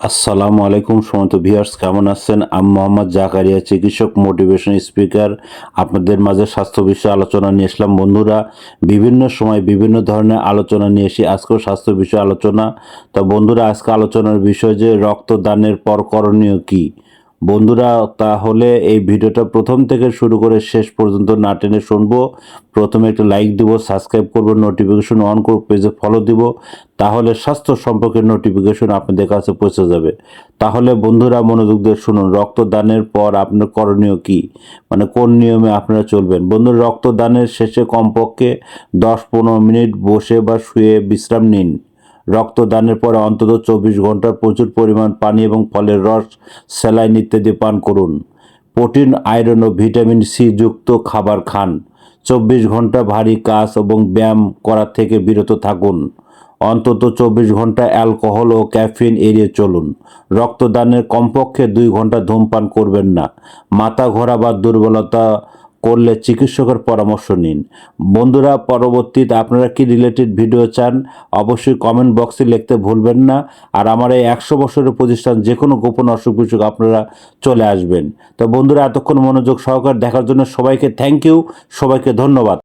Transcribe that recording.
আসসালামু আলাইকুম সমন্ত ভিউয়ার্স, কেমন আছেন? আমি মোহাম্মদ জাকারিয়া, চিকিৎসক মোটিভেশন স্পিকার আপনাদের মাঝে স্বাস্থ্য বিষয়ে আলোচনা নিয়ে এসলাম বন্ধুরা, বিভিন্ন সময় বিভিন্ন ধরনের আলোচনা নিয়ে এসে আজকেও স্বাস্থ্য বিষয়ে আলোচনা। তো বন্ধুরা, আজকে আলোচনার বিষয় যে রক্তদানের পর করণীয় কী? বন্ধুরা, তাহলে এই ভিডিওটা প্রথম থেকে শুরু করে শেষ পর্যন্ত না টেনে শুনব। প্রথমে একটা লাইক দিব, সাবস্ক্রাইব করব, নোটিফিকেশন অন করব পেজে ফলো দিব, তাহলে স্বাস্থ্য সম্পর্কে নোটিফিকেশন আপনাদের কাছে পৌঁছে যাবে। তাহলে বন্ধুরা, মনোযোগ দিয়ে শুনুন, রক্তদানের পর আপনার করণীয় কি? মানে কোন নিয়মে আপনারা চলবেন? বন্ধুরা, রক্তদানের শেষে কমপক্ষে দশ পনেরো মিনিট বসে বা শুয়ে বিশ্রাম নিন। রক্তদানের পরে অন্তত চব্বিশ ঘণ্টার প্রচুর পরিমাণ পানি এবং ফলের রস, স্যালাইন ইত্যাদি পান করুন। প্রোটিন, আয়রন ও ভিটামিন সি যুক্ত খাবার খান। চব্বিশ ঘণ্টা ভারী কাজ এবং ব্যায়াম করা থেকে বিরত থাকুন। অন্তত চব্বিশ ঘণ্টা অ্যালকোহল ও ক্যাফিন এড়িয়ে চলুন। রক্তদানের কমপক্ষে দুই ঘণ্টা ধূমপান করবেন না। মাথা ঘোরা বা দুর্বলতা করলে চিকিৎসকের পরামর্শ নিন। বন্ধুরা, পরবর্তীতে আপনারা কি রিলেটেড ভিডিও চান, অবশ্যই কমেন্ট বক্সে লিখতে ভুলবেন না। আর আমার এই একশো বছরের প্রতিষ্ঠান যে কোনো গোপন অসুখ বিসুখ আপনারা চলে আসবেন। তো বন্ধুরা, এতক্ষণ মনোযোগ সহকার দেখার জন্য সবাইকে থ্যাংক ইউ সবাইকে ধন্যবাদ।